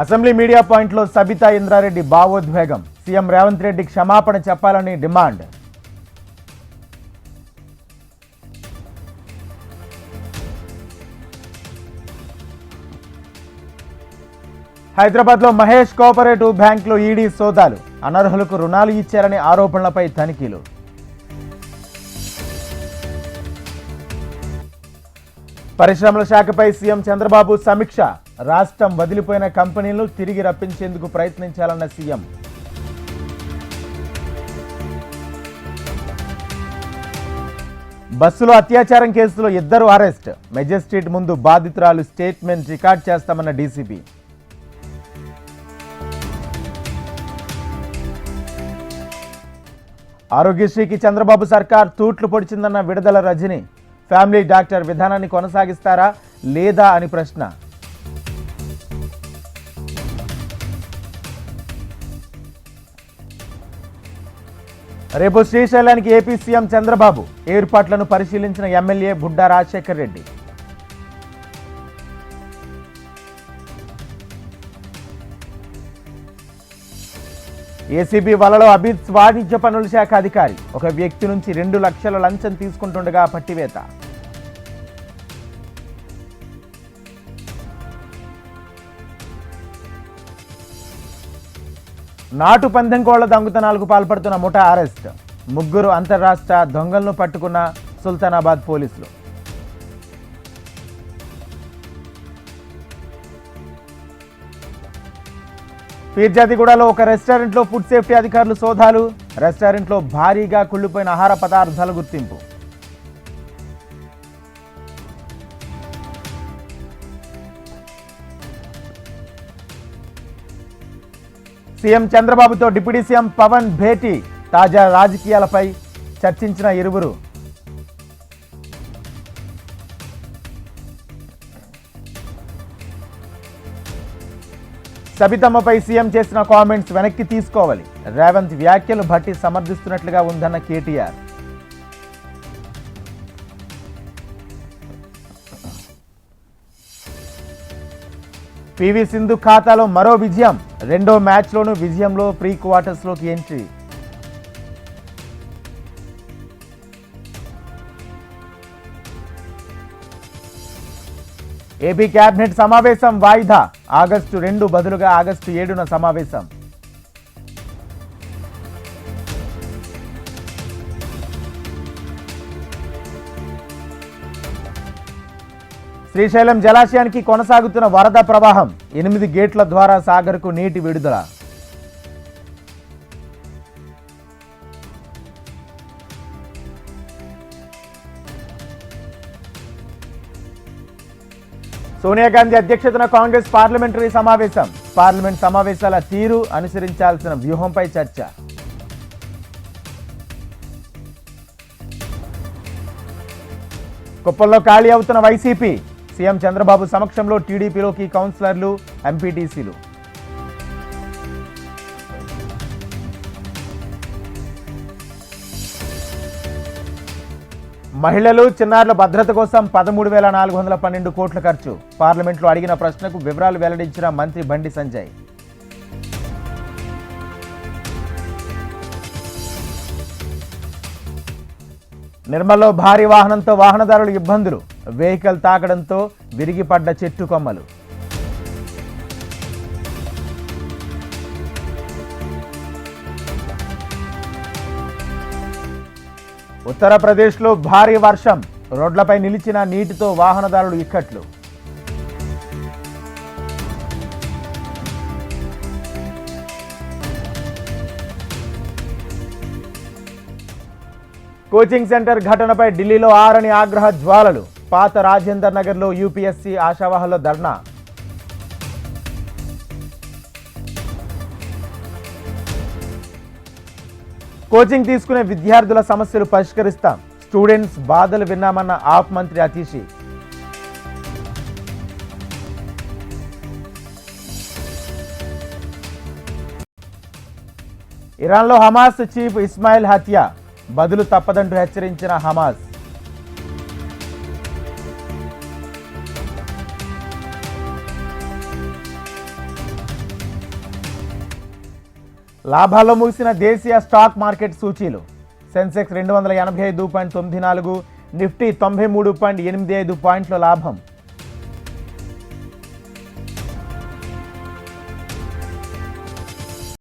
Assembly media పాయింట్లో సబితా ఇంద్రారెడ్డి భావోద్వేగం. CM Revanth Reddy క్షమాపణ చెప్పాలని డిమాండ్. హైదరాబాద్లో మహేష్ కోఆపరేటివ్ బ్యాంకులో ఈడీ సోదాలు. అనర్హులకు రుణాలు ఇచ్చారనే ఆరోపణలపై తనిఖీలు. పరిశ్రమల శాఖపై సీఎం చంద్రబాబు సమీక్ష. రాష్ట్రం వదిలిపోయిన కంపెనీలను తిరిగి రప్పించేందుకు ప్రయత్నించాలన్న సీఎం. బస్సులో అత్యాచారం కేసులో ఇద్దరు అరెస్ట్. మెజిస్ట్రేట్ ముందు బాధితురాలు స్టేట్మెంట్ రికార్డ్ చేస్తామన్న డీసీపీ ఆరోగ్యశ్రీకి చంద్రబాబు సర్కార్ తూట్లు పొడిచిందన్న విడుదల రజని. ఫ్యామిలీ డాక్టర్ విధానాన్ని కొనసాగిస్తారా లేదా అని ప్రశ్న. రేపు శ్రీశైలానికి ఏపీ సీఎం చంద్రబాబు ఏర్పాట్లను పరిశీలించిన ఎమ్మెల్యే బుడ్డా రాజశేఖర్ రెడ్డి. ఏసీబీ వలలో అభిత్ వాణిజ్య పనుల శాఖ అధికారి. ఒక వ్యక్తి నుంచి రెండు లక్షల లంచం తీసుకుంటుండగా పట్టివేత. నాటు పందెం కోళ్ళ దొంగతనాలకు పాల్పడుతున్న ముఠా అరెస్ట్. ముగ్గురు అంతర్రాష్ట్ర దొంగలను పట్టుకున్న సుల్తానాబాద్ పోలీసులు. పీర్జాదిగూడలో ఒక రెస్టారెంట్లో ఫుడ్ సేఫ్టీ అధికారులు సోదాలు. రెస్టారెంట్లో భారీగా కుళ్ళిపోయిన ఆహార పదార్థాల గుర్తింపు. సీఎం చంద్రబాబుతో డిప్యూటీ సీఎం పవన్ భేటీ. తాజా రాజకీయాలపై చర్చించిన ఇరువురు. సబితమ్మపై సీఎం చేసిన కామెంట్స్ వెనక్కి తీసుకోవాలి. రేవంత్ వ్యాఖ్యలు భట్టి సమర్థిస్తున్నట్లుగా ఉందన్న కేటీఆర్. పివి సింధు ఖాతాలో మరో విజయం. రెండో మ్యాచ్లోనూ విజయంలో ప్రీ క్వార్టర్స్లోకి ఎంట్రీ. ఏపీ కేబినెట్ సమావేశం వాయిదా. ఆగస్టు రెండు బదులుగా ఆగస్టు ఏడున సమావేశం. శ్రీశైలం జలాశయానికి కొనసాగుతున్న వరద ప్రవాహం ఎనిమిది గేట్ల ద్వారా సాగర్కు నీటి విడుదల. సోనియా గాంధీ అధ్యక్షతన కాంగ్రెస్ పార్లమెంటరీ సమావేశం. పార్లమెంట్ సమావేశాల తీరు అనుసరించాల్సిన వ్యూహంపై చర్చ. కుప్పల్లో ఖాళీ అవుతున్న వైసీపీ సీఎం చంద్రబాబు సమక్షంలో టీడీపీలోకి కౌన్సిలర్లు ఎంపీటీసీలు. మహిళలు చిన్నారుల భద్రత కోసం పదమూడు వేల నాలుగు వందల పన్నెండు కోట్ల ఖర్చు. పార్లమెంట్లో అడిగిన ప్రశ్నకు వివరాలు వెల్లడించిన మంత్రి బండి సంజయ్. నిర్మల్లో భారీ వాహనంతో వాహనదారులు ఇబ్బందులు. వెహికల్ తాకడంతో విరిగిపడ్డ చెట్టు కొమ్మలు. ఉత్తరప్రదేశ్లో భారీ వర్షం రోడ్లపై నిలిచిన నీటితో వాహనదారులు ఇక్కట్లు. కోచింగ్ సెంటర్ ఘటనపై ఢిల్లీలో ఆరని ఆగ్రహ జ్వాలలు. పాత రాజేందర్ నగర్లో యూపీఎస్సీ ఆశావాహుల ధర్నా. కోచింగ్ తీసుకునే విద్యార్థుల సమస్యలు పరిష్కరిస్తాం. స్టూడెంట్స్ బాధలు విన్నామన్న ఆప్ మంత్రి అతీషి. ఇరాన్లో హమాస్ చీఫ్ ఇస్మాయిల్ హత్య. బదులు తప్పదంటూ హెచ్చరించిన హమాస్. లాభాల్లో ముగిసిన దేశీయ స్టాక్ మార్కెట్ సూచీలు. సెన్సెక్స్ రెండు వందల ఎనభై ఐదు పాయింట్ తొమ్మిది నాలుగు నిఫ్టీ తొంభై మూడు పాయింట్ ఎనిమిది ఐదు పాయింట్ల లాభం.